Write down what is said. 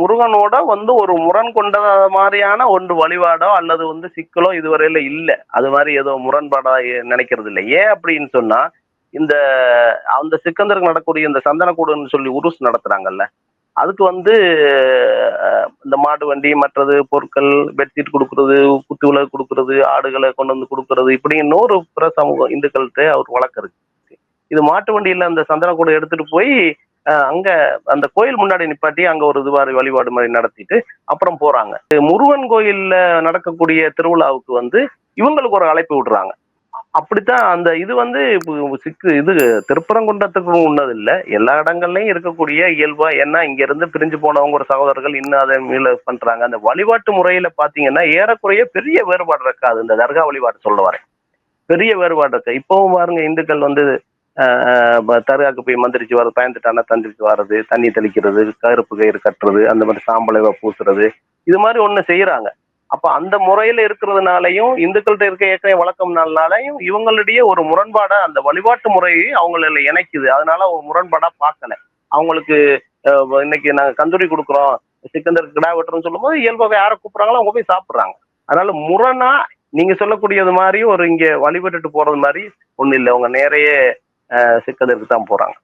முருகனோட வந்து ஒரு முரண் கொண்ட மாதிரியான ஒன்று வழிபாடோ அல்லது வந்து சிக்கலோ இதுவரையில இல்லை. அது மாதிரி ஏதோ முரண்பாடா நினைக்கிறது இல்லை. ஏன் அப்படின்னு சொன்னா இந்த அந்த சிக்கந்தருக்கு நடக்கக்கூடிய இந்த சந்தனக்கூடுன்னு சொல்லி உருஸ் நடத்துறாங்கல்ல அதுக்கு வந்து இந்த மாடு வண்டி மற்றது பொருட்கள் பெட்ஷீட் கொடுக்கறது குத்து விளக்கு கொடுக்கறது ஆடுகளை கொண்டு வந்து கொடுக்கறது இப்படி இன்னொரு பிற சமூகம் இந்துக்கள்கிட்ட அவர் வழக்கு இருக்கு. இது மாட்டு வண்டியில அந்த சந்தனக்கூடு எடுத்துட்டு போய் அங்க அந்த கோயில் முன்னாடி நிப்பாட்டி அங்க ஒரு இதுவாரி வழிபாடு மாதிரி நடத்திட்டு அப்புறம் போறாங்க. முருகன் கோயில்ல நடக்கக்கூடிய திருவிழாவுக்கு வந்து இவங்களுக்கு ஒரு அழைப்பு விடுறாங்க. அப்படித்தான் அந்த இது வந்து சிக்கு இது திருப்பரங்குன்றத்துக்கு உன்னது இல்லை எல்லா இடங்கள்லயும் இருக்கக்கூடிய இயல்பா ஏன்னா இங்க இருந்து பிரிஞ்சு போனவங்க ஒரு சகோதரர்கள் இன்னும் அதை மீள பண்றாங்க. அந்த வழிபாட்டு முறையில பாத்தீங்கன்னா ஏறக்குறைய பெரிய வேறுபாடு இருக்காது. இந்த தர்கா வழிபாடு சொல்ல வரேன். பெரிய வேறுபாடு இருக்கு. இப்பவும் பாருங்க இந்துக்கள் வந்து தருகாக்கு போய் மந்திரிச்சு வர்றது பயந்துட்டானா தந்திரிச்சு வர்றது தண்ணி தெளிக்கிறது கருப்பு கயிறு கட்டுறது அந்த மாதிரி சாம்பலை பூசுறது இது மாதிரி ஒன்று செய்கிறாங்க அப்போ அந்த முறையில் இருக்கிறதுனாலையும் இந்துக்கள்கிட்ட இருக்க ஏற்கனவே வழக்கம்னாலையும் இவங்களிடையே ஒரு முரண்பாடை அந்த வழிபாட்டு முறையை அவங்கள இணைக்குது. அதனால ஒரு முரண்பாடாக பார்க்கல. அவங்களுக்கு இன்னைக்கு நாங்கள் கந்தூரி கொடுக்குறோம் சிக்கந்தர் கிடா வெட்டுறோம்னு சொல்லும்போது இயல்பாக யாரை கூப்பிட்றாங்களோ அவங்க போய் சாப்பிட்றாங்க. அதனால முரணா நீங்க சொல்லக்கூடியது மாதிரி ஒரு இங்க வழிபட்டுட்டு போறது மாதிரி ஒண்ணு இல்லை. அவங்க நேரையே சிக்கந்தருக்கு தான் போறாங்க.